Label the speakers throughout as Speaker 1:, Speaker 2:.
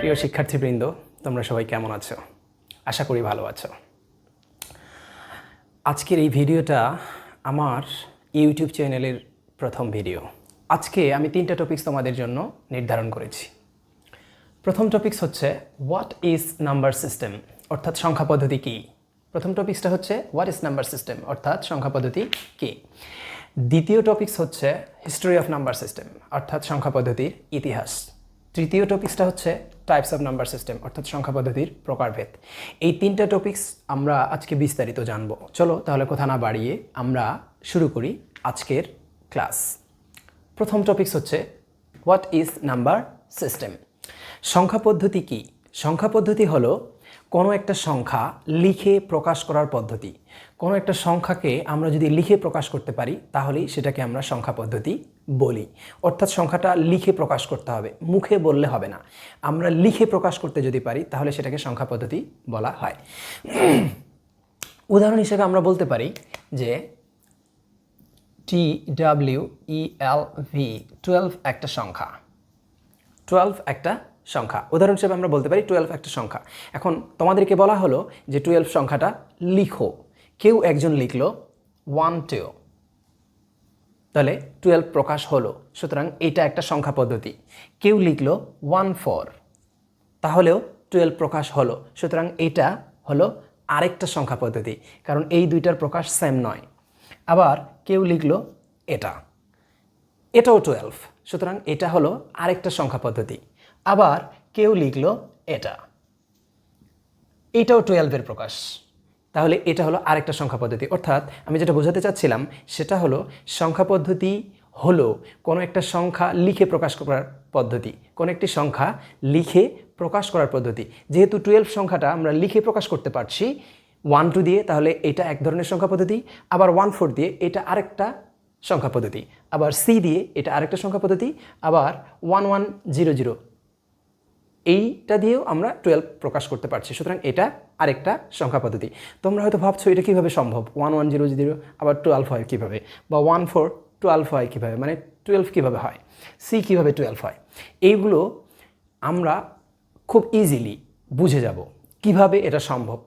Speaker 1: প্রিয় শিক্ষার্থীবৃন্দ, তোমরা সবাই কেমন আছো? আশা করি ভালো আছো। আজকের এই ভিডিওটা আমার ইউটিউব চ্যানেলের প্রথম ভিডিও। আজকে আমি তিনটা টপিকস তোমাদের জন্য নির্ধারণ করেছি। প্রথম টপিকস হচ্ছে হোয়াট ইজ নাম্বার সিস্টেম অর্থাৎ সংখ্যা পদ্ধতি কী? প্রথম টপিকসটা হচ্ছে হোয়াট ইজ নাম্বার সিস্টেম অর্থাৎ সংখ্যা পদ্ধতি কী? দ্বিতীয় টপিকস হচ্ছে হিস্টোরি অফ নাম্বার সিস্টেম অর্থাৎ সংখ্যা পদ্ধতির ইতিহাস। তৃতীয় টপিকসটা হচ্ছে টাইপস অফ নাম্বার সিস্টেম অর্থাৎ সংখ্যা পদ্ধতির প্রকারভেদ। এই তিনটা টপিকস আমরা আজকে বিস্তারিত জানব। চলো তাহলে কথা না বাড়িয়ে আমরা শুরু করি আজকের ক্লাস প্রথম টপিকস হচ্ছে হোয়াট ইজ নাম্বার সিস্টেম সংখ্যা পদ্ধতি কি? সংখ্যা পদ্ধতি হলো কোনো একটা সংখ্যা লিখে প্রকাশ করার পদ্ধতি। কোনো একটা সংখ্যাকে আমরা যদি লিখে প্রকাশ করতে পারি, তাহলেই সেটাকে আমরা সংখ্যা পদ্ধতি বলি। অর্থাৎ সংখ্যাটা লিখে প্রকাশ করতে হবে, মুখে বললে হবে না। আমরা লিখে প্রকাশ করতে যদি পারি, তাহলে সেটাকে সংখ্যা পদ্ধতি বলা হয়। উদাহরণ হিসেবে আমরা বলতে পারি যে T W E L V twelve একটা সংখ্যা। টুয়েলভ একটা সংখ্যা। উদাহরণ হিসেবে আমরা বলতে পারি টুয়েলভ একটা সংখ্যা। এখন তোমাদেরকে বলা হলো যে টুয়েলভ সংখ্যাটা লিখো। কেউ একজন লিখলো ওয়ান টু তাহলে টুয়েলভ প্রকাশ হলো। সুতরাং এটা একটা সংখ্যা পদ্ধতি। কেউ লিখলো ওয়ান ফোর তাহলেও টুয়েলভ প্রকাশ হলো। সুতরাং এটা হলো আরেকটা সংখ্যা পদ্ধতি। কারণ এই দুইটার প্রকাশ সেম নয়। আবার কেউ লিখলো এটা। এটাও টুয়েলভ সুতরাং এটা হলো আরেকটা সংখ্যা পদ্ধতি। আবার কেউ লিখলো এটা। এটাও টুয়েলভের প্রকাশ। তাহলে এটা হলো আরেকটা সংখ্যা পদ্ধতি। অর্থাৎ আমি যেটা বোঝাতে চাচ্ছিলাম, সেটা হলো সংখ্যা পদ্ধতি হলো কোনো একটা সংখ্যা লিখে প্রকাশ করার পদ্ধতি। কোনো একটি সংখ্যা লিখে প্রকাশ করার পদ্ধতি। যেহেতু টুয়েলভ সংখ্যাটা আমরা লিখে প্রকাশ করতে পারছি ওয়ান টু দিয়ে, তাহলে এটা এক ধরনের সংখ্যা পদ্ধতি। আবার ওয়ান ফোর দিয়ে, এটা আরেকটা সংখ্যা পদ্ধতি। আবার সি দিয়ে, এটা আরেকটা সংখ্যা পদ্ধতি। আবার ওয়ান ওয়ান জিরো জিরো এইটা দিয়েও আমরা টুয়েলভ প্রকাশ করতে পারছি। সুতরাং এটা আরেকটা সংখ্যা পদ্ধতি। তোমরা হয়তো ভাবছ, এটা কীভাবে সম্ভব? ওয়ান ওয়ান জিরো জিরো আবার টুয়েলভ হয় কীভাবে? বা ওয়ান ফোর টুয়েলভ হয় কীভাবে? মানে টুয়েলভ কীভাবে হয়? সি কীভাবে টুয়েলভ হয়? এইগুলো আমরা খুব ইজিলি বুঝে যাব। কীভাবে এটা সম্ভব?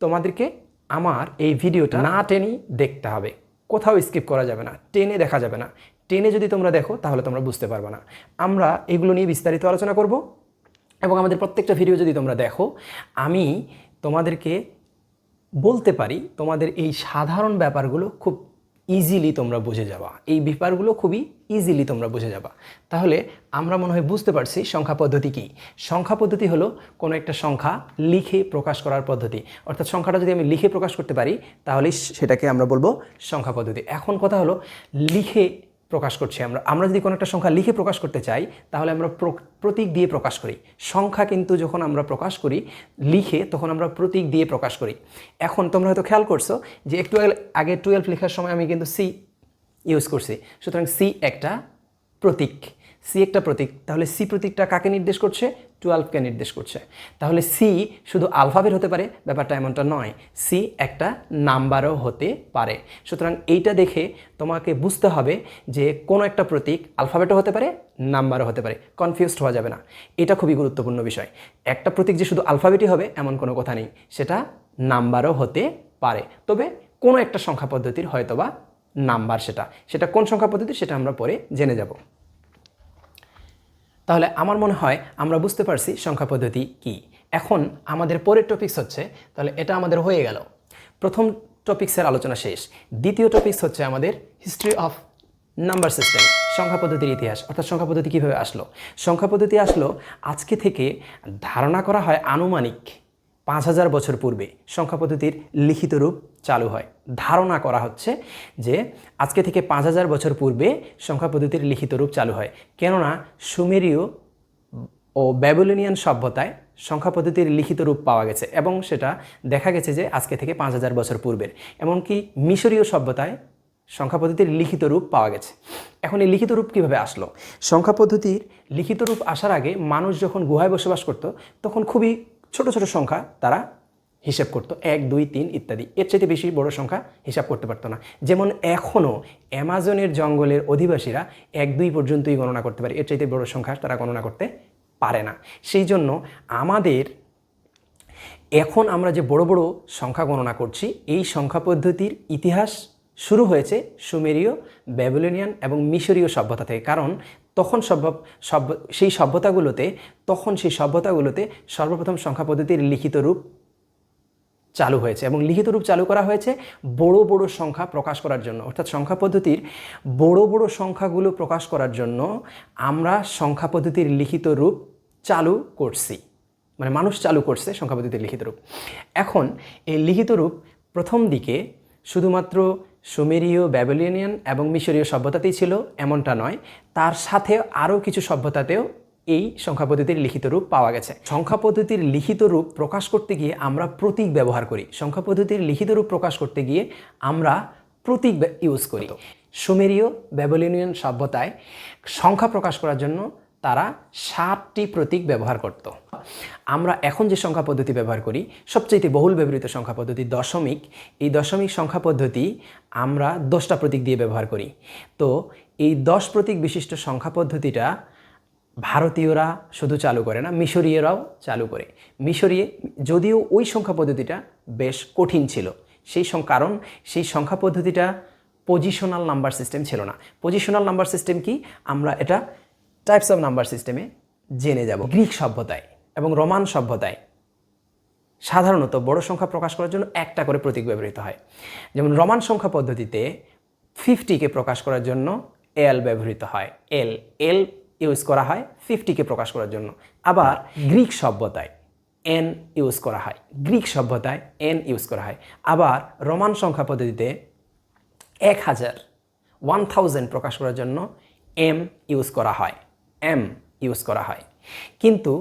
Speaker 1: তোমাদেরকে আমার এই ভিডিওটা না টেনে দেখতে হবে। কোথাও স্কিপ করা যাবে না, টেনে দেখা যাবে না। টেনে যদি তোমরা দেখো, তাহলে তোমরা বুঝতে পারবে না। আমরা এগুলো নিয়ে বিস্তারিত আলোচনা করব। এবং আমাদের প্রত্যেকটা ভিডিও যদি তোমরা দেখো, আমি তোমাদেরকে বলতে পারি তোমাদের এই সাধারণ ব্যাপারগুলো খুব ইজিলি তোমরা বুঝে যাবা। এই ব্যাপারগুলো খুবই ইজিলি তোমরা বুঝে যাবা। তাহলে আমরা মনে হয় বুঝতে পারছি সংখ্যা পদ্ধতি কী। সংখ্যা পদ্ধতি হলো কোনো একটা সংখ্যা লিখে প্রকাশ করার পদ্ধতি। অর্থাৎ সংখ্যাটা যদি আমি লিখে প্রকাশ করতে পারি, তাহলে সেটাকে আমরা বলব সংখ্যা পদ্ধতি। এখন কথা হলো লিখে প্রকাশ করছি আমরা। আমরা যদি কোনো একটা সংখ্যা লিখে প্রকাশ করতে চাই, তাহলে আমরা প্র- প্রতীক দিয়ে প্রকাশ করি। সংখ্যা কিন্তু যখন আমরা প্রকাশ করি, লিখে তখন আমরা প্রতীক দিয়ে প্রকাশ করি। এখন তোমরা হয়তো খেয়াল করছ যে একটু আগে টুয়েলভ লেখার সময় আমি কিন্তু সি ইউজ করছি। সুতরাং সি একটা প্রতীক। সি একটা প্রতীক। তাহলে সি প্রতীকটা কাকে নির্দেশ করছে? টুয়েলভকে নির্দেশ করছে। তাহলে সি শুধু আলফাবেট হতে পারে, ব্যাপারটা এমনটা নয়। সি একটা নাম্বারও হতে পারে। সুতরাং এইটা দেখে তোমাকে বুঝতে হবে যে কোনো একটা প্রতীক আলফাবেটও হতে পারে, নাম্বারও হতে পারে। কনফিউজড হওয়া যাবে না। এটা খুবই গুরুত্বপূর্ণ বিষয়। একটা প্রতীক যে শুধু আলফাবেটই হবে, এমন কোনো কথা নেই। সেটা নাম্বারও হতে পারে। তবে কোনো একটা সংখ্যা পদ্ধতির হয়তোবা নাম্বার সেটা। সেটা কোন সংখ্যা পদ্ধতি সেটা আমরা পরে জেনে যাব। তাহলে আমার মনে হয় আমরা বুঝতে পারছি সংখ্যা পদ্ধতি কি। এখন আমাদের পরের টপিক্স হচ্ছে, তাহলে এটা আমাদের হয়ে গেল। প্রথম টপিক্সের আলোচনা শেষ। দ্বিতীয় টপিক্স হচ্ছে আমাদের হিস্ট্রি অফ নাম্বার সিস্টেম সংখ্যা পদ্ধতির ইতিহাস। অর্থাৎ সংখ্যা পদ্ধতি কীভাবে আসলো? সংখ্যা পদ্ধতি আসলো আজকে থেকে ধারণা করা হয় আনুমানিক। পাঁচ হাজার বছর পূর্বে সংখ্যা পদ্ধতির লিখিত রূপ চালু হয়। ধারণা করা হচ্ছে যে আজকে থেকে পাঁচ হাজার বছর পূর্বে সংখ্যা পদ্ধতির লিখিত রূপ চালু হয়। কেননা সুমেরীয় ও ব্যাবিলনিয়ান সভ্যতায় সংখ্যা পদ্ধতির লিখিত রূপ পাওয়া গেছে এবং সেটা দেখা গেছে যে আজকে থেকে পাঁচ হাজার বছর পূর্বের। এমনকি মিশরীয় সভ্যতায় সংখ্যা পদ্ধতির লিখিত রূপ পাওয়া গেছে। এখন এই লিখিত রূপ কীভাবে আসলো? সংখ্যা পদ্ধতির লিখিত রূপ আসার আগে মানুষ যখন গুহায় বসবাস করত, তখন খুবই ছোট ছোট সংখ্যা তারা হিসাব করতো। এক, দুই, তিন ইত্যাদি। এর চাইতে বেশি বড় সংখ্যা হিসাব করতে পারতো না। যেমন এখনও অ্যামাজনের জঙ্গলের অধিবাসীরা এক, দুই পর্যন্তই গণনা করতে পারে। এর চাইতে বড় সংখ্যা তারা গণনা করতে পারে না। সেই জন্য আমাদের এখন আমরা যে বড় বড় সংখ্যা গণনা করছি, এই সংখ্যা পদ্ধতির ইতিহাস শুরু হয়েছে সুমেরীয়, ব্যাবিলনিয়ান এবং মিশরীয় সভ্যতা থেকে। কারণ তখন সভ্য সভ্য, সেই সভ্যতাগুলোতে, তখন সেই সভ্যতাগুলোতে সর্বপ্রথম সংখ্যা পদ্ধতির লিখিত রূপ চালু হয়েছে এবং লিখিত রূপ চালু করা হয়েছে বড় বড় সংখ্যা প্রকাশ করার জন্য। অর্থাৎ সংখ্যা পদ্ধতির বড় বড় সংখ্যাগুলো প্রকাশ করার জন্য আমরা সংখ্যা পদ্ধতির লিখিত রূপ চালু করছি। মানে মানুষ চালু করছে সংখ্যা পদ্ধতির লিখিত রূপ। এখন এই লিখিত রূপ প্রথম দিকে শুধুমাত্র সুমেরীয় ব্যাবিলিয়নিয়ান এবং মিশরীয় সভ্যতাতেই ছিল এমনটা নয়। তার সাথে আরও কিছু সভ্যতাতেও এই সংখ্যা পদ্ধতির লিখিত রূপ পাওয়া গেছে। সংখ্যা পদ্ধতির লিখিত রূপ প্রকাশ করতে গিয়ে আমরা প্রতীক ব্যবহার করি। সংখ্যা পদ্ধতির লিখিত রূপ প্রকাশ করতে গিয়ে আমরা প্রতীক ইউজ করি। সুমেরীয় ব্যাবিলনিয়ান সভ্যতায় সংখ্যা প্রকাশ করার জন্য তারা সাতটি প্রতীক ব্যবহার করত। আমরা এখন যে সংখ্যা পদ্ধতি ব্যবহার করি সবচেয়ে বহুল ব্যবহৃত সংখ্যা পদ্ধতি দশমিক। এই দশমিক সংখ্যা পদ্ধতি আমরা দশটা প্রতীক দিয়ে ব্যবহার করি। তো এই দশ প্রতীক বিশিষ্ট সংখ্যা পদ্ধতিটা ভারতীয়রা শুধু চালু করে না, মিশরীয়রাও চালু করে। মিশরীয়, যদিও ওই সংখ্যা পদ্ধতিটা বেশ কঠিন ছিল। সেই কারণ সেই সংখ্যা পদ্ধতিটা পজিশনাল নাম্বার সিস্টেম ছিল না। পজিশনাল নাম্বার সিস্টেম কি? আমরা এটা টাইপস অফ নাম্বার সিস্টেমে জেনে যাব। গ্রিক সভ্যতায় এবং রোমান সভ্যতায় সাধারণত বড় সংখ্যা প্রকাশ করার জন্য একটা করে প্রতীক ব্যবহৃত হয়। যেমন রোমান সংখ্যা পদ্ধতিতে ফিফটিকে প্রকাশ করার জন্য এল ব্যবহৃত হয়। এল এল ইউজ করা হয় ফিফটিকে প্রকাশ করার জন্য। আবার গ্রিক সভ্যতায় এন ইউজ করা হয়। গ্রিক সভ্যতায় এন ইউজ করা হয়। আবার রোমান সংখ্যা পদ্ধতিতে এক হাজার ওয়ান থাউজেন্ড প্রকাশ করার জন্য এম ইউজ করা হয়। এম ইউজ করা হয়। কিন্তু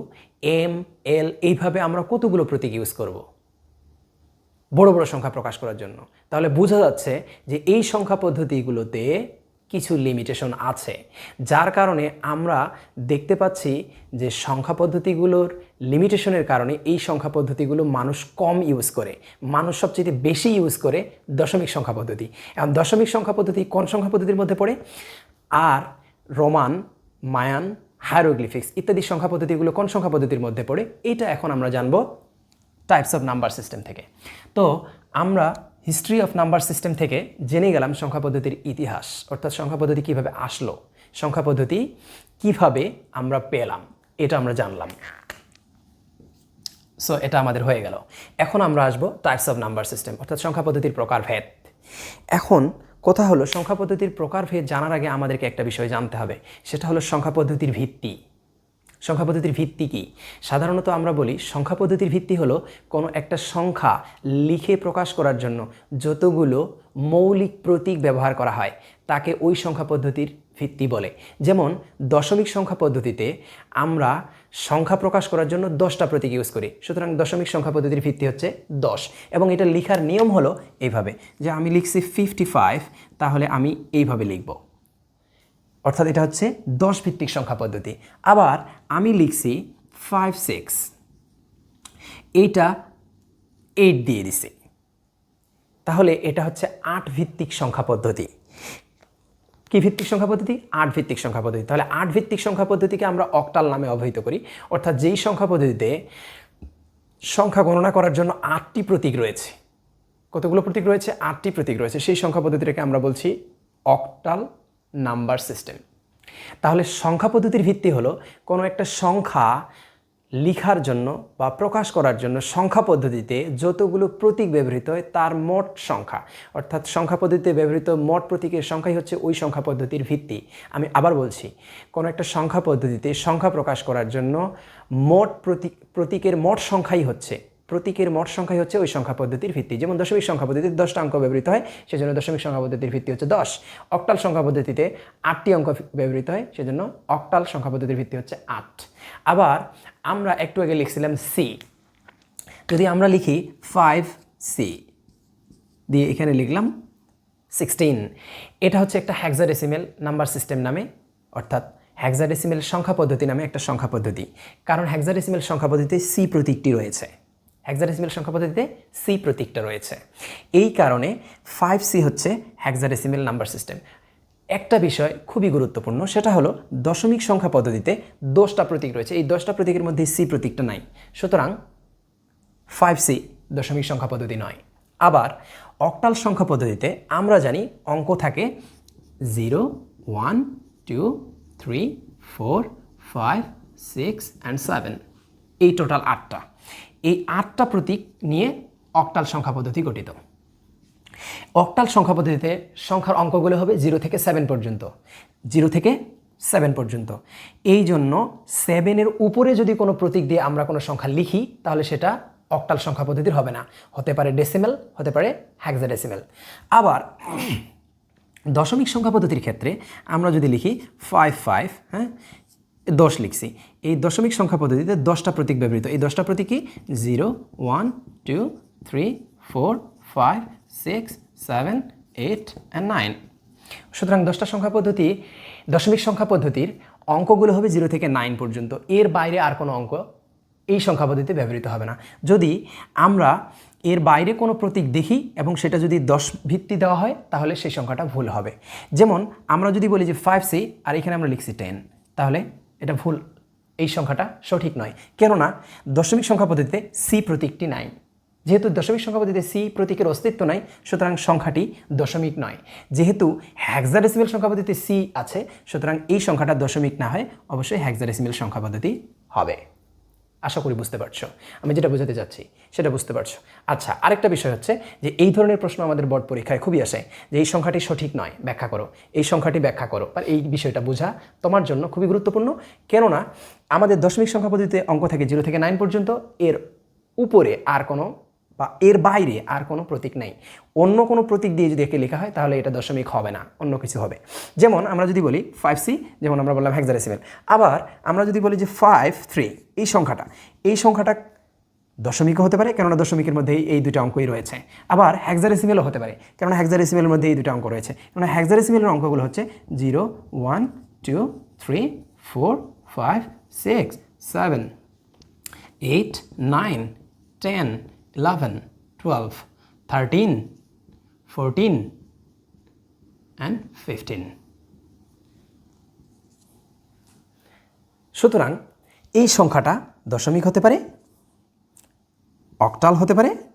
Speaker 1: এম এল এইভাবে আমরা কতগুলো প্রতীক ইউজ করব? বড় বড় সংখ্যা প্রকাশ করার জন্য। তাহলে বোঝা যাচ্ছে যে এই সংখ্যা পদ্ধতিগুলোতে কিছু লিমিটেশন আছে, যার কারণে আমরা দেখতে পাচ্ছি যে সংখ্যা পদ্ধতিগুলোর লিমিটেশনের কারণে এই সংখ্যা পদ্ধতিগুলো মানুষ কম ইউজ করে। মানুষ সবচেয়ে বেশি ইউজ করে দশমিক সংখ্যা পদ্ধতি। এখন দশমিক সংখ্যা পদ্ধতি কোন সংখ্যা পদ্ধতির মধ্যে পড়ে? আর রোমান মায়ান হায়ারোগ্লিফিক্স ইত্যাদি সংখ্যা পদ্ধতিগুলো কোন সংখ্যা পদ্ধতির মধ্যে পড়ে, এটা এখন আমরা জানব টাইপস অফ নাম্বার সিস্টেম থেকে। তো আমরা হিস্ট্রি অফ নাম্বার সিস্টেম থেকে জেনে গেলাম সংখ্যা পদ্ধতির ইতিহাস, অর্থাৎ সংখ্যা পদ্ধতি কীভাবে আসলো, সংখ্যা পদ্ধতি কীভাবে আমরা পেলাম, এটা আমরা জানলাম। সো এটা আমাদের হয়ে গেল। এখন আমরা আসব টাইপস অফ নাম্বার সিস্টেম অর্থাৎ সংখ্যা পদ্ধতির প্রকারভেদ। এখন কথা হলো, সংখ্যা পদ্ধতির প্রকারভেদ জানার আগে আমাদেরকে একটা বিষয় জানতে হবে। সেটা হলো সংখ্যা পদ্ধতির ভিত্তি। সংখ্যা পদ্ধতির ভিত্তি কী? সাধারণত আমরা বলি, সংখ্যা পদ্ধতির ভিত্তি হলো কোনো একটা সংখ্যা লিখে প্রকাশ করার জন্য যতগুলো মৌলিক প্রতীক ব্যবহার করা হয়, তাকে ওই সংখ্যা পদ্ধতির ভিত্তি বলে। যেমন, দশমিক সংখ্যা পদ্ধতিতে আমরা সংখ্যা প্রকাশ করার জন্য দশটা প্রতীক ইউজ করি। সুতরাং দশমিক সংখ্যা পদ্ধতির ভিত্তি হচ্ছে দশ। এবং এটা লেখার নিয়ম হলো এইভাবে, যে আমি লিখছি ফিফটি ফাইভ তাহলে আমি এইভাবে লিখব। অর্থাৎ এটা হচ্ছে দশ ভিত্তিক সংখ্যা পদ্ধতি। আবার আমি লিখছি ফাইভ সিক্স এইটা এইট দিয়ে দিছি। তাহলে এটা হচ্ছে আট ভিত্তিক সংখ্যা পদ্ধতি। কি ভিত্তিক সংখ্যা পদ্ধতি? আট ভিত্তিক সংখ্যা পদ্ধতি। তাহলে আট ভিত্তিক সংখ্যা পদ্ধতিকে আমরা অক্টাল নামে অবহিত করি। অর্থাৎ যেই সংখ্যা পদ্ধতিতে সংখ্যা গণনা করার জন্য আটটি প্রতীক রয়েছে, কতগুলো প্রতীক রয়েছে? আটটি প্রতীক রয়েছে। সেই সংখ্যা পদ্ধতিটাকে আমরা বলছি অক্টাল নাম্বার সিস্টেম। তাহলে সংখ্যা পদ্ধতির ভিত্তি হলো কোনো একটা সংখ্যা লিখার জন্য বা প্রকাশ করার জন্য সংখ্যা পদ্ধতিতে যতগুলো প্রতীক ব্যবহৃত হয়, তার মোট সংখ্যা। অর্থাৎ সংখ্যা পদ্ধতিতে ব্যবহৃত মোট প্রতীকের সংখ্যাই হচ্ছে ওই সংখ্যা পদ্ধতির ভিত্তি। আমি আবার বলছি, কোনো একটা সংখ্যা পদ্ধতিতে সংখ্যা প্রকাশ করার জন্য মোট প্রতীক প্রতীকের মোট সংখ্যাই হচ্ছে, প্রতীকের মোট সংখ্যাই হচ্ছে ওই সংখ্যা পদ্ধতির ভিত্তি। যেমন দশমিক সংখ্যা পদ্ধতিতে দশটা অঙ্ক ব্যবহৃত হয়, সেজন্য দশমিক সংখ্যা পদ্ধতির ভিত্তি হচ্ছে দশ। অক্টাল সংখ্যা পদ্ধতিতে আটটি অঙ্ক ব্যবহৃত হয়, সেজন্য অক্টাল সংখ্যা পদ্ধতির ভিত্তি হচ্ছে আট। আবার আমরা একটু আগে লিখছিলাম সি যদি আমরা লিখি ফাইভ সি দিয়ে এখানে লিখলাম সিক্সটিন এটা হচ্ছে একটা হ্যাকজার হ্যাক্সাডেসিমেল নাম্বার সিস্টেম নামে, অর্থাৎ হ্যাক্সাডেসিমেল সংখ্যা পদ্ধতি নামে একটা সংখ্যা পদ্ধতি। কারণ হ্যাক্সাডেসিমেল সংখ্যা পদ্ধতিতে সি প্রতীকটি রয়েছে। হেক্সাডেসিমেল সংখ্যা পদ্ধতিতে সি প্রতীকটা রয়েছে। এই কারণে ফাইভ সি হচ্ছে হেক্সাডেসিমেল নাম্বার সিস্টেম একটা বিষয় খুবই গুরুত্বপূর্ণ, সেটা হলো দশমিক সংখ্যা পদ্ধতিতে দশটা প্রতীক রয়েছে। এই দশটা প্রতীকের মধ্যে সি প্রতীকটা নাই। সুতরাং ফাইভ সি দশমিক সংখ্যা পদ্ধতি নয়। আবার অক্টাল সংখ্যা পদ্ধতিতে আমরা জানি অঙ্ক থাকে zero one two three four five six and seven এই টোটাল আটটা। এই আটটা প্রতীক নিয়ে অক্টাল সংখ্যা পদ্ধতি গঠিত। অক্টাল সংখ্যা পদ্ধতিতে সংখ্যার অঙ্কগুলো হবে জিরো থেকে সেভেন পর্যন্ত। জিরো থেকে সেভেন পর্যন্ত। এই জন্য সেভেনের উপরে যদি কোনো প্রতীক দিয়ে আমরা কোনো সংখ্যা লিখি, তাহলে সেটা অক্টাল সংখ্যা পদ্ধতির হবে না। হতে পারে ডেসিমেল হতে পারে হ্যাক্সাডেসিমেল আবার দশমিক সংখ্যা পদ্ধতির ক্ষেত্রে আমরা যদি লিখি ফাইভ ফাইভ হ্যাঁ দশ লিখছি। এই দশমিক সংখ্যা পদ্ধতিতে দশটা প্রতীক ব্যবহৃত। এই দশটা প্রতীক কি zero one two three four five six seven eight and nine সুতরাং দশটা সংখ্যা পদ্ধতি, দশমিক সংখ্যা পদ্ধতির অঙ্কগুলো হবে জিরো থেকে নাইন পর্যন্ত। এর বাইরে আর কোনো অঙ্ক এই সংখ্যা পদ্ধতিতে ব্যবহৃত হবে না। যদি আমরা এর বাইরে কোনো প্রতীক দেখি এবং সেটা যদি দশ ভিত্তি দেওয়া হয়, তাহলে সেই সংখ্যাটা ভুল হবে। যেমন আমরা যদি বলি যে ফাইভ সি আর এখানে আমরা লিখছি টেন তাহলে এটা ভুল। এই সংখ্যাটা সঠিক নয়। কেননা দশমিক সংখ্যা পদ্ধতিতে সি প্রতীকটি নাই। যেহেতু দশমিক সংখ্যা পদ্ধতিতে সি প্রতীকের অস্তিত্ব নাই, সুতরাং সংখ্যাটি দশমিক নয়। যেহেতু হ্যাক্সাডেসিমেল সংখ্যা পদ্ধতিতে সি আছে, সুতরাং এই সংখ্যাটা দশমিক না হয়, অবশ্যই হ্যাক্সাডেসিমেল সংখ্যা পদ্ধতি হবে। আশা করি বুঝতে পারছ। আমি যেটা বোঝাতে চাচ্ছি, সেটা বুঝতে পারছ। আচ্ছা আরেকটা বিষয় হচ্ছে যে এই ধরনের প্রশ্ন আমাদের বোর্ড পরীক্ষায় খুবই আসে যে এই সংখ্যাটি সঠিক নয়, ব্যাখ্যা করো। এই সংখ্যাটি ব্যাখ্যা করো। বা এই বিষয়টা বোঝা তোমার জন্য খুবই গুরুত্বপূর্ণ। কেননা আমাদের দশমিক সংখ্যা পদ্ধতিতে অঙ্ক থাকে জিরো থেকে নাইন পর্যন্ত, এর উপরে আর কোনো বা এর বাইরে আর কোনো প্রতীক নেই। অন্য কোনো প্রতীক দিয়ে যদি একে লেখা হয়, তাহলে এটা দশমিক হবে না, অন্য কিছু হবে। যেমন আমরা যদি বলি ফাইভ সি যেমন আমরা বললাম হেক্সাডেসিমেল আবার আমরা যদি বলি যে ফাইভ থ্রি এই সংখ্যাটা এই সংখ্যাটা দশমিকও হতে পারে, কেননা দশমিকের মধ্যে এই দুটো অঙ্কই রয়েছে। আবার হ্যাক্সাডেসিমেলও হতে পারে, কেননা হ্যাক্সাডেসিমেলের মধ্যে এই দুটো অঙ্ক রয়েছে। কেননা হ্যাক্সাডেসিমেলের অঙ্কগুলো হচ্ছে zero one two three four five six seven eight nine ten eleven twelve thirteen fourteen and fifteen সুতরাং এই সংখ্যাটা দশমিক হতে পারে, অক্টাল হতে পারে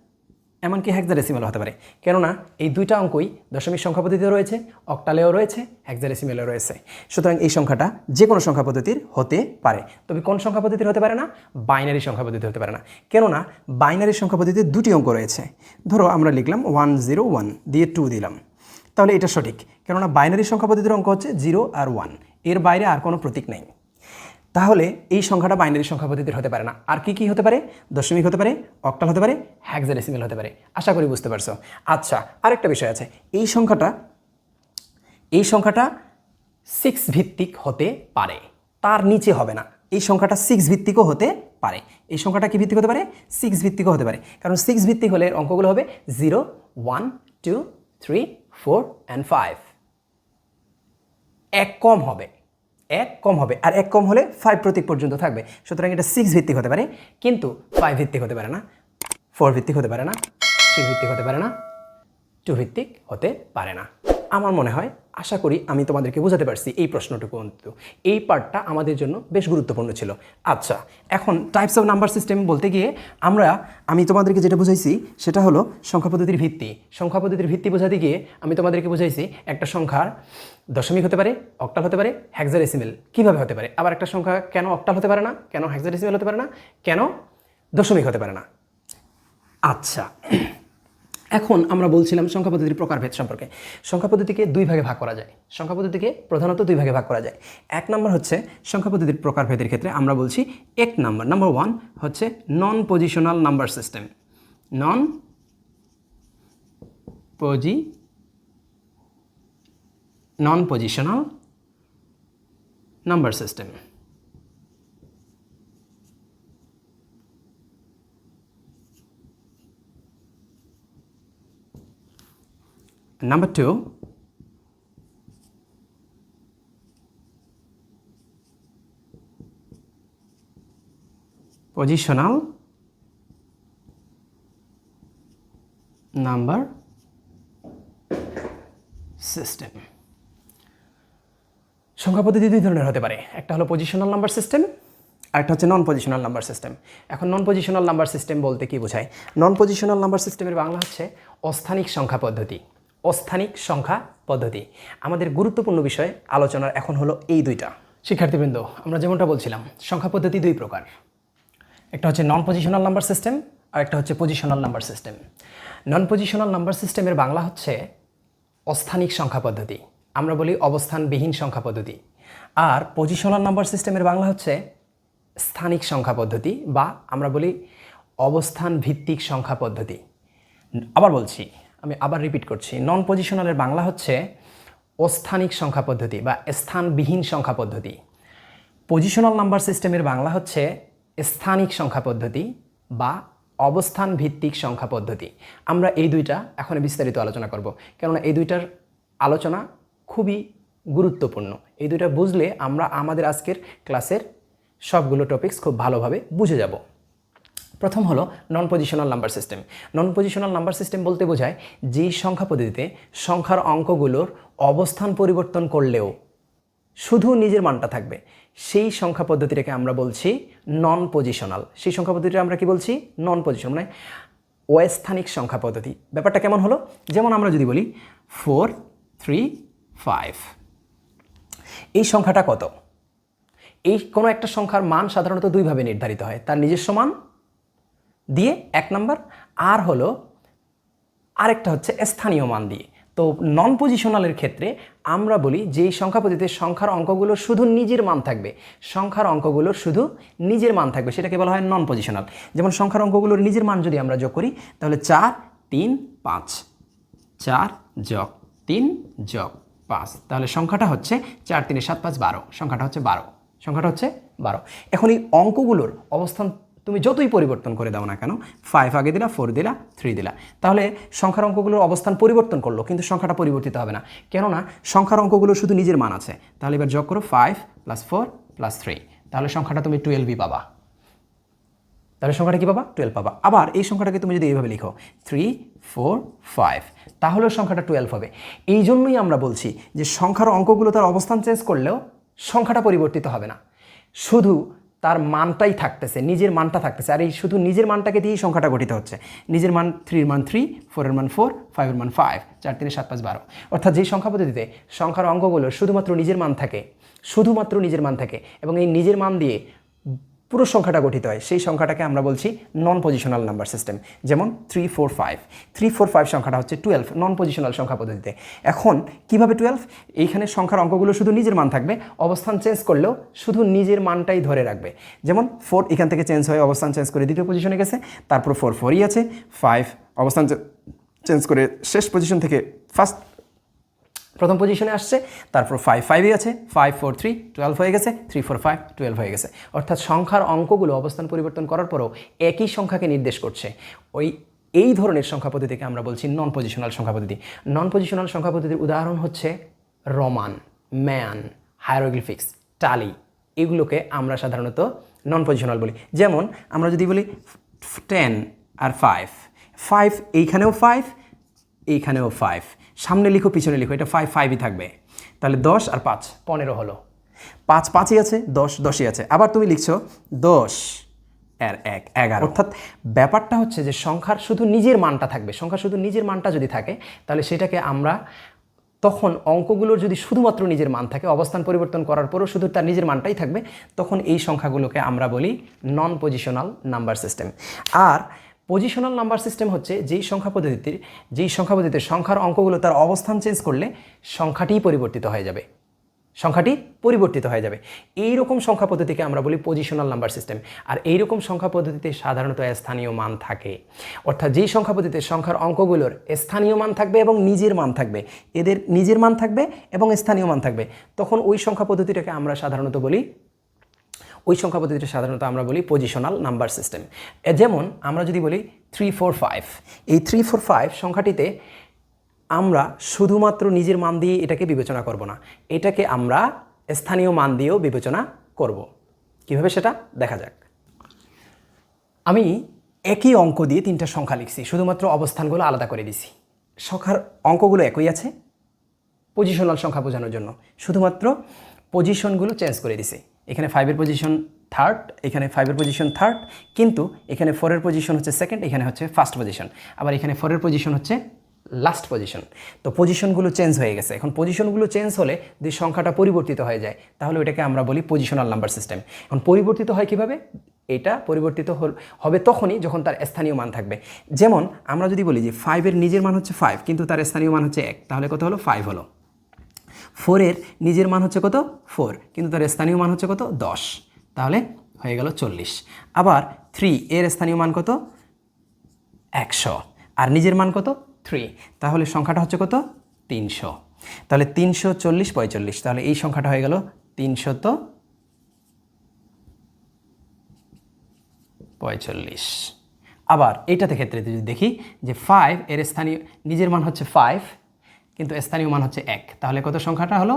Speaker 1: এমনকি হেক্সাডেসিমেল হতে পারে। কেননা এই দুইটা অঙ্কই দশমিক সংখ্যা পদ্ধতিতে রয়েছে অক্টালেও রয়েছে হেক্সাডেসিমেলেও রয়েছে। সুতরাং এই সংখ্যাটা যে কোনো সংখ্যা পদ্ধতির হতে পারে। তবে কোন সংখ্যা পদ্ধতির হতে পারে না? বাইনারি সংখ্যা পদ্ধতি হতে পারে না। কেননা বাইনারি সংখ্যা পদ্ধতিতে দুটি অঙ্ক রয়েছে। ধরো আমরা লিখলাম ওয়ান জিরো ওয়ান দিয়ে টু দিলাম। তাহলে এটা সঠিক। কেননা বাইনারি সংখ্যা পদ্ধতির অঙ্ক হচ্ছে জিরো আর ওয়ানের বাইরে আর কোনো প্রতীক নেই। তাহলে এই সংখ্যাটা বাইনারি সংখ্যা পদ্ধতির হতে পারে না। আর কি কি হতে পারে? দশমিক হতে পারে, অক্টাল হতে পারে হ্যাক্সাডেসিমেল হতে পারে। আশা করি বুঝতে পারছ। আচ্ছা আরেকটা বিষয় আছে। এই সংখ্যাটা এই সংখ্যাটা সিক্স ভিত্তিক হতে পারে। তার নিচে হবে না। এই সংখ্যাটা সিক্স ভিত্তিকও হতে পারে। এই সংখ্যাটা কি ভিত্তিক হতে পারে? সিক্স ভিত্তিকও হতে পারে। কারণ সিক্স ভিত্তিক হলে অঙ্কগুলো হবে zero one two three four and five এক কম হবে। এক কম হবে, আর এক কম হলে ফাইভ প্রতীক পর্যন্ত থাকবে। সুতরাং এটা সিক্স ভিত্তিক হতে পারে, কিন্তু ফাইভ ভিত্তিক হতে পারে না ফোর ভিত্তিক হতে পারে না থ্রি ভিত্তিক হতে পারে না টু ভিত্তিক হতে পারে না। আমার মনে হয়, আশা করি আমি তোমাদেরকে বোঝাতে পারছি এই প্রশ্নটুকু অন্তত। এই পার্টটা আমাদের জন্য বেশ গুরুত্বপূর্ণ ছিল। আচ্ছা এখন টাইপস অফ নাম্বার সিস্টেম বলতে গিয়ে আমরা, আমি তোমাদেরকে যেটা বুঝাইছি সেটা হলো সংখ্যা পদ্ধতির ভিত্তি। সংখ্যা পদ্ধতির ভিত্তি বোঝাতে গিয়ে আমি তোমাদেরকে বুঝাইছি একটা সংখ্যার দশমিক হতে পারে অক্টাল হতে পারে হ্যাক্সাডেসিমেল কীভাবে হতে পারে? আবার একটা সংখ্যা কেন অক্টাল হতে পারে না? কেন হ্যাক্সাডেসিমেল হতে পারে না? কেন দশমিক হতে পারে না? আচ্ছা এখন আমরা বলছিলাম সংখ্যা পদ্ধতির প্রকারভেদ সম্পর্কে। সংখ্যা পদ্ধতিকে দুই ভাগে ভাগ করা যায়। সংখ্যা পদ্ধতিকে প্রধানত দুই ভাগে ভাগ করা যায়। এক নম্বর হচ্ছে সংখ্যা পদ্ধতির প্রকারভেদের ক্ষেত্রে আমরা বলছি এক নাম্বার। নাম্বার ওয়ান হচ্ছে non positional number system non posi non positional number system Number two, positional. Number system সংখ্যা পদ্ধতি দুই ধরনের হতে পারে। একটা হলো পজিশনাল নাম্বার সিস্টেম আর একটা হচ্ছে নন পজিশনাল নাম্বার সিস্টেম এখন নন পজিশনাল নাম্বার সিস্টেম বলতে কি বোঝায়? নন পজিশনাল নাম্বার সিস্টেমের বাংলা হচ্ছে অস্থানিক সংখ্যা পদ্ধতি। অস্থানিক সংখ্যা পদ্ধতি। আমাদের গুরুত্বপূর্ণ বিষয় আলোচনার এখন হলো এই দুইটা। শিক্ষার্থীবৃন্দ, আমরা যেমনটা বলছিলাম, সংখ্যা পদ্ধতি দুই প্রকার। একটা হচ্ছে নন পজিশনাল নাম্বার সিস্টেম আর একটা হচ্ছে positional number system non positional number সিস্টেমের বাংলা হচ্ছে অস্থানিক সংখ্যা পদ্ধতি। আমরা বলি অবস্থানবিহীন সংখ্যা পদ্ধতি। আর পজিশনাল নাম্বার সিস্টেমের বাংলা হচ্ছে স্থানিক সংখ্যা পদ্ধতি, বা আমরা বলি অবস্থান ভিত্তিক সংখ্যা পদ্ধতি। আবার বলছি আমি আবার রিপিট করছি। নন পজিশনালের বাংলা হচ্ছে অস্থানিক সংখ্যা পদ্ধতি বা স্থানবিহীন সংখ্যা পদ্ধতি। পজিশনাল নাম্বার সিস্টেমের বাংলা হচ্ছে স্থানিক সংখ্যা পদ্ধতি বা অবস্থান ভিত্তিক সংখ্যা পদ্ধতি। আমরা এই দুইটা এখন বিস্তারিত আলোচনা করব। কেননা এই দুইটার আলোচনা খুবই গুরুত্বপূর্ণ। এই দুইটা বুঝলে আমরা আমাদের আজকের ক্লাসের সবগুলো টপিকস খুব ভালোভাবে বুঝে যাব। প্রথম হলো non positional number system non positional number system বলতে বোঝায় যেই সংখ্যা পদ্ধতিতে সংখ্যার অঙ্কগুলোর অবস্থান পরিবর্তন করলেও শুধু নিজের মানটা থাকবে। সেই সংখ্যা পদ্ধতিটাকে আমরা বলছি নন পজিশনাল সেই সংখ্যা পদ্ধতিটা আমরা কি বলছি? নন পজিশন মানে অস্থানিক সংখ্যা পদ্ধতি। ব্যাপারটা কেমন হলো? যেমন আমরা যদি বলি ফোর থ্রি ফাইভ এই সংখ্যাটা কত? এই কোনো একটা সংখ্যার মান সাধারণত দুইভাবে নির্ধারিত হয়। তার নিজস্ব মান দিয়ে এক নাম্বার, আর হলো আরেকটা হচ্ছে স্থানীয় মান দিয়ে। তো নন পজিশনালের ক্ষেত্রে আমরা বলি যে সংখ্যা পদ্ধতিতে সংখ্যার অঙ্কগুলো শুধু নিজের মান থাকবে। সংখ্যার অঙ্কগুলোর শুধু নিজের মান থাকবে, সেটাকে বলা হয় নন পজিশনাল যেমন সংখ্যার অঙ্কগুলোর নিজের মান যদি আমরা যোগ করি, তাহলে চার, তিন, পাঁচ। চার, যোগ, তিন, যোগ, পাঁচ। তাহলে সংখ্যাটা হচ্ছে চার তিনে সাত, পাঁচ, বারো। সংখ্যাটা হচ্ছে বারো। সংখ্যাটা হচ্ছে বারো। এখন এই অঙ্কগুলোর অবস্থান তুমি যতই পরিবর্তন করে দাও না কেন ফাইভ আগে দিলা ফোর দিলা থ্রি দিলা। তাহলে সংখ্যার অঙ্কগুলোর অবস্থান পরিবর্তন করল, কিন্তু সংখ্যাটা পরিবর্তিত হবে না। কেননা সংখ্যার অঙ্কগুলো শুধু নিজের মান আছে। তাহলে এবার যোগ করো five plus four plus three তাহলে সংখ্যাটা তুমি টুয়েলভই পাবা। তাহলে সংখ্যাটা কী পাবা? টুয়েলভ পাবা। আবার এই সংখ্যাটাকে তুমি যদি এইভাবে লিখো থ্রি ফোর ফাইভ তাহলেও সংখ্যাটা টুয়েলভ হবে। এই জন্যই আমরা বলছি যে সংখ্যার অঙ্কগুলো তার অবস্থান চেঞ্জ করলেও সংখ্যাটা পরিবর্তিত হবে না। শুধু তার মানটাই থাকতেছে, নিজের মানটা থাকতেছে। আর এই শুধু নিজের মানটাকে দিয়েই সংখ্যাটা গঠিত হচ্ছে। নিজের মান থ্রির মান থ্রি ফোরের মান ফোর ফাইভের মান ফাইভ চার তিনে সাত পাঁচ বারো। অর্থাৎ যেই সংখ্যা পদ্ধতিতে সংখ্যার অঙ্কগুলো শুধুমাত্র নিজের মান থাকে, শুধুমাত্র নিজের মান থাকে এবং এই নিজের মান দিয়ে পুরো সংখ্যাটা গঠিত হয়। সেই সংখ্যাটাকে আমরা বলছি নন পজিশনাল নাম্বার সিস্টেম যেমন three four five three four five সংখ্যাটা হচ্ছে টুয়েলভ নন পজিশনাল সংখ্যা পদ্ধতিতে। এখন কীভাবে টুয়েলভ এইখানে সংখ্যার অঙ্কগুলো শুধু নিজের মান থাকবে, অবস্থান চেঞ্জ করলেও শুধু নিজের মানটাই ধরে রাখবে। যেমন ফোর এখান থেকে চেঞ্জ হয়ে অবস্থান চেঞ্জ করে দ্বিতীয় পজিশনে গেছে, তারপর ফোর ফোরই আছে ফাইভ অবস্থান চেঞ্জ করে শেষ পজিশন থেকে ফার্স্ট প্রথম পজিশনে আসছে, তারপর ফাইভ ফাইভই আছে ফাইভ ফোর থ্রি টুয়েলভ হয়ে গেছে থ্রি ফোর ফাইভ টুয়েলভ হয়ে গেছে। অর্থাৎ সংখ্যার অঙ্কগুলো অবস্থান পরিবর্তন করার পরও একই সংখ্যাকে নির্দেশ করছে। ওই, এই ধরনের সংখ্যা পদ্ধতিকে আমরা বলছি নন পজিশনাল সংখ্যা পদ্ধতি। নন পজিশনাল সংখ্যা পদ্ধতির উদাহরণ হচ্ছে রমান, ম্যান হায়ারোগ্লিফিক্স টালি এগুলোকে আমরা সাধারণত নন পজিশনাল বলি। যেমন, আমরা যদি বলি টেন আর ফাইভ ফাইভ এইখানেও ফাইভ এইখানেও ফাইভ সামনে লিখো, পিছনে লিখো, এটা ফাইভ ফাইভই থাকবে। তাহলে দশ আর পাঁচ, পনেরো হলো। পাঁচ, পাঁচই আছে, দশ, দশই আছে। আবার তুমি লিখছো দশ এর এক, এগারো। অর্থাৎ ব্যাপারটা হচ্ছে যে সংখ্যার শুধু নিজের মানটা থাকবে। সংখ্যা শুধু নিজের মানটা যদি থাকে, তাহলে সেটাকে আমরা তখন অঙ্কগুলোর যদি শুধুমাত্র নিজের মান থাকে, অবস্থান পরিবর্তন করার পরও শুধু তার নিজের মানটাই থাকবে, তখন এই সংখ্যাগুলোকে আমরা বলি নন পজিশনাল নাম্বার সিস্টেম আর পজিশনাল নাম্বার সিস্টেম হচ্ছে যেই সংখ্যা পদ্ধতির, যেই সংখ্যা পদ্ধতিতে সংখ্যার অঙ্কগুলো তার অবস্থান চেঞ্জ করলে সংখ্যাটিই পরিবর্তিত হয়ে যাবে। সংখ্যাটি পরিবর্তিত হয়ে যাবে। এই রকম সংখ্যা পদ্ধতিকে আমরা বলি পজিশনাল নাম্বার সিস্টেম আর এই রকম সংখ্যা পদ্ধতিতে সাধারণত স্থানীয় মান থাকে। অর্থাৎ যেই সংখ্যা পদ্ধতিতে সংখ্যার অঙ্কগুলোর স্থানীয় মান থাকবে এবং নিজের মান থাকবে, এদের নিজের মান থাকবে এবং স্থানীয় মান থাকবে, তখন ওই সংখ্যা পদ্ধতিটাকে আমরা সাধারণত বলি ওই সংখ্যা পদ্ধতিটা সাধারণত আমরা বলি পজিশনাল নাম্বার সিস্টেম যেমন আমরা যদি বলি থ্রি ফোর ফাইভ এই থ্রি ফোর ফাইভ সংখ্যাটিতে আমরা শুধুমাত্র নিজের মান দিয়ে এটাকে বিবেচনা করব না, এটাকে আমরা স্থানীয় মান দিয়েও বিবেচনা করব। কীভাবে সেটা? দেখা যাক। আমি একই অঙ্ক দিয়ে তিনটা সংখ্যা লিখছি, শুধুমাত্র অবস্থানগুলো আলাদা করে দিছি। সংখ্যার অঙ্কগুলো একই আছে পজিশনাল সংখ্যা বোঝানোর জন্য। শুধুমাত্র পজিশনগুলো চেঞ্জ করে দিছে। এখানে ফাইভের পজিশন থার্ড এখানে ফাইভের পজিশন থার্ড কিন্তু এখানে ফোরের পজিশন হচ্ছে সেকেন্ড এখানে হচ্ছে ফার্স্ট পজিশন আবার এখানে ফোরের পজিশন হচ্ছে লাস্ট পজিশন তো পজিশনগুলো চেঞ্জ হয়ে গেছে। এখন পজিশনগুলো চেঞ্জ হলে যদি সংখ্যাটা পরিবর্তিত হয়ে যায়, তাহলে ওইটাকে আমরা বলি পজিশনাল নাম্বার সিস্টেম এখন পরিবর্তিত হয় কীভাবে? এটা পরিবর্তিত হবে তখনই যখন তার স্থানীয় মান থাকবে। যেমন আমরা যদি বলি যে ফাইভের নিজের মান হচ্ছে ফাইভ কিন্তু তার স্থানীয় মান হচ্ছে এক, তাহলে কত হলো? ফাইভ হলো। ফোরের নিজের মান হচ্ছে কত? ফোর। কিন্তু তার স্থানীয় মান হচ্ছে কত? দশ। তাহলে হয়ে গেল চল্লিশ। আবার থ্রি এর স্থানীয় মান কত? একশো। আর নিজের মান কত? থ্রি। তাহলে সংখ্যাটা হচ্ছে কত? তিনশো। তাহলে তিনশো চল্লিশ পঁয়তাল্লিশ তাহলে এই সংখ্যাটা হয়ে গেল তিনশত পঁয়তাল্লিশ আবার এইটাতে ক্ষেত্রে যদি দেখি যে ফাইভ এর স্থানীয় নিজের মান হচ্ছে ফাইভ কিন্তু স্থানীয় মান হচ্ছে এক। তাহলে কত সংখ্যাটা হলো?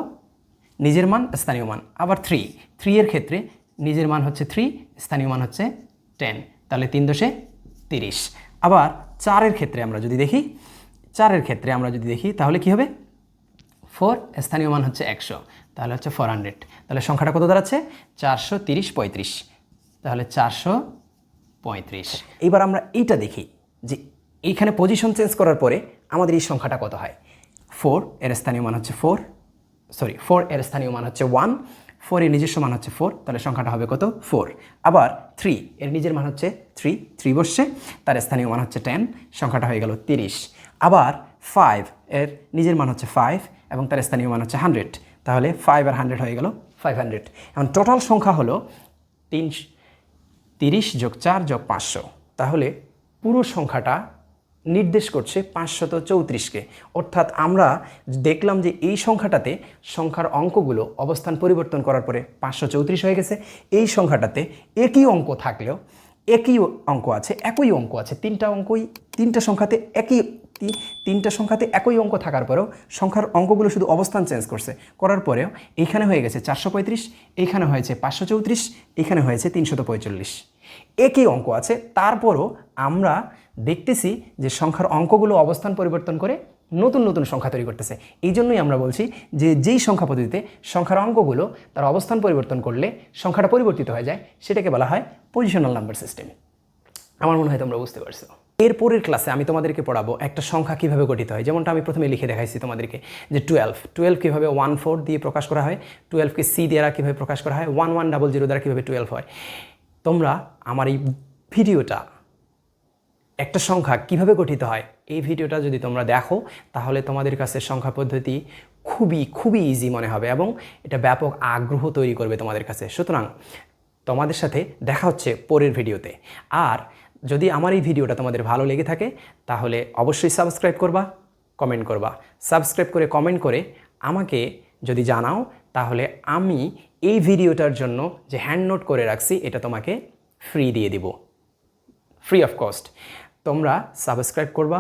Speaker 1: নিজের মান, স্থানীয় মান। আবার থ্রি থ্রি এর ক্ষেত্রে নিজের মান হচ্ছে থ্রি স্থানীয় মান হচ্ছে টেন তাহলে তিন দশে তিরিশ। আবার চারের ক্ষেত্রে আমরা যদি দেখি, চারের ক্ষেত্রে আমরা যদি দেখি, তাহলে কি হবে? ফোর স্থানীয় মান হচ্ছে একশো। তাহলে হচ্ছে ফোর হান্ড্রেড তাহলে সংখ্যাটা কত দাঁড়াচ্ছে? চারশো তিরিশ পঁয়ত্রিশ। তাহলে চারশো পঁয়ত্রিশ। এবার আমরা এইটা দেখি যে এইখানে পজিশন চেঞ্জ করার পরে আমাদের এই সংখ্যাটা কত হয়? ফোর এর স্থানীয় মান হচ্ছে ফোর সরি ফোর এর স্থানীয় মান হচ্ছে ওয়ান ফোর এর নিজস্ব মান হচ্ছে ফোর তাহলে সংখ্যাটা হবে কত? ফোর আবার থ্রি এর নিজের মান হচ্ছে থ্রি থ্রি বসছে, তার স্থানীয় মান হচ্ছে টেন সংখ্যাটা হয়ে গেল তিরিশ। আবার ফাইভ এর নিজের মান হচ্ছে ফাইভ এবং তার স্থানীয় মান হচ্ছে হান্ড্রেড তাহলে ফাইভ আর হান্ড্রেড হয়ে গেল ফাইভ হান্ড্রেড এখন টোটাল সংখ্যা হলো তিন, তিরিশ যোগ চার যোগ পাঁচশো, তাহলে পুরো সংখ্যাটা নির্দেশ করছে পাঁচশত চৌত্রিশকে। অর্থাৎ আমরা দেখলাম যে এই সংখ্যাটাতে সংখ্যার অঙ্কগুলো অবস্থান পরিবর্তন করার পরে পাঁচশো চৌত্রিশ হয়ে গেছে। এই সংখ্যাটাতে একই অঙ্ক থাকলেও একই অঙ্ক আছে, একই অঙ্ক আছে। তিনটা অঙ্কই তিনটা সংখ্যাতে একই তিনটা সংখ্যাতে একই অঙ্ক থাকার পরেও সংখ্যার অঙ্কগুলো শুধু অবস্থান চেঞ্জ করছে। করার পরেও এইখানে হয়ে গেছে চারশো পঁয়ত্রিশ, এইখানে হয়েছে পাঁচশো চৌত্রিশ, এইখানে হয়েছে তিনশত পঁয়তাল্লিশ। একই অঙ্ক আছে, তারপরও আমরা দেখতেছি যে সংখ্যার অঙ্কগুলো অবস্থান পরিবর্তন করে নতুন নতুন সংখ্যা তৈরি করতেছে। এই জন্যই আমরা বলছি যে যেই সংখ্যা পদ্ধতিতে সংখ্যার অঙ্কগুলো তার অবস্থান পরিবর্তন করলে সংখ্যাটা পরিবর্তিত হয়ে যায়, সেটাকে বলা হয় পজিশনাল নাম্বার সিস্টেম আমার মনে হয় তোমরা বুঝতে পারছ। এর পরের ক্লাসে আমি তোমাদেরকে পড়াবো একটা সংখ্যা কীভাবে গঠিত হয়। যেমনটা আমি প্রথমে লিখে দেখাইছি তোমাদেরকে যে টুয়েলভ টুয়েলভ কীভাবে ওয়ান ফোর দিয়ে প্রকাশ করা হয়? টুয়েলভকে সি দ্বারা কীভাবে প্রকাশ করা হয়? ওয়ান ওয়ান ডাবল জিরো দ্বারা কীভাবে টুয়েলভ হয়? তোমরা আমার এই ভিডিওটা একটা সংখ্যা কীভাবে গঠিত হয়? এই ভিডিওটা যদি তোমরা দেখো, তাহলে তোমাদের কাছে সংখ্যা পদ্ধতি খুবই খুবই ইজি মনে হবে এবং এটা ব্যাপক আগ্রহ তৈরি করবে তোমাদের কাছে। সুতরাং তোমাদের সাথে দেখা হচ্ছে পরের ভিডিওতে। আর যদি আমার এই ভিডিওটা তোমাদের ভালো লেগে থাকে, তাহলে অবশ্যই সাবস্ক্রাইব করবা কমেন্ট করবা। সাবস্ক্রাইব করে কমেন্ট করে আমাকে যদি জানাও, তাহলে আমি এই ভিডিওটার জন্য যে হ্যান্ড নোট করে রাখছি, এটা তোমাকে ফ্রি দিয়ে দিব। ফ্রি অফ কস্ট তোমরা সাবস্ক্রাইব করবা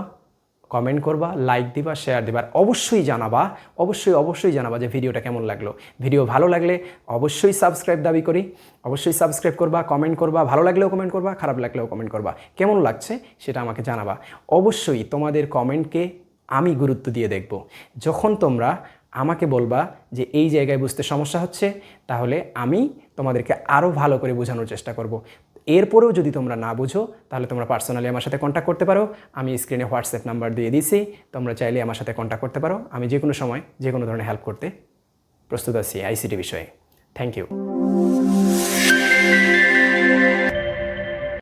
Speaker 1: কমেন্ট করবা লাইক দিবা শেয়ার দিবা অবশ্যই জানাবা, অবশ্যই অবশ্যই জানাবা যে ভিডিওটা কেমন লাগল। ভিডিও ভালো লাগলে অবশ্যই সাবস্ক্রাইব দাবি করি, অবশ্যই সাবস্ক্রাইব করবা কমেন্ট করবা, ভালো লাগলেও কমেন্ট করবা, খারাপ লাগলেও কমেন্ট করবা। কেমন লাগছে সেটা আমাকে জানাবা। অবশ্যই তোমাদের কমেন্টকে আমি গুরুত্ব দিয়ে দেখব। যখন তোমরা আমাকে বলবা যে এই জায়গায় বুঝতে সমস্যা হচ্ছে, তাহলে আমি তোমাদেরকে আরও ভালো করে বোঝানোর চেষ্টা করব। এরপরেও যদি তোমরা না বুঝো, তাহলে তোমরা পার্সোনালি আমার সাথে কন্ট্যাক্ট করতে পারো। আমি স্ক্রিনে হোয়াটসঅ্যাপ নাম্বার দিয়ে দিছি, তোমরা চাইলে আমার সাথে কন্ট্যাক্ট করতে পারো। আমি যে কোনো সময় যে কোনো ধরনের হেল্প করতে প্রস্তুত আছি আইসিটি বিষয়ে। Thank you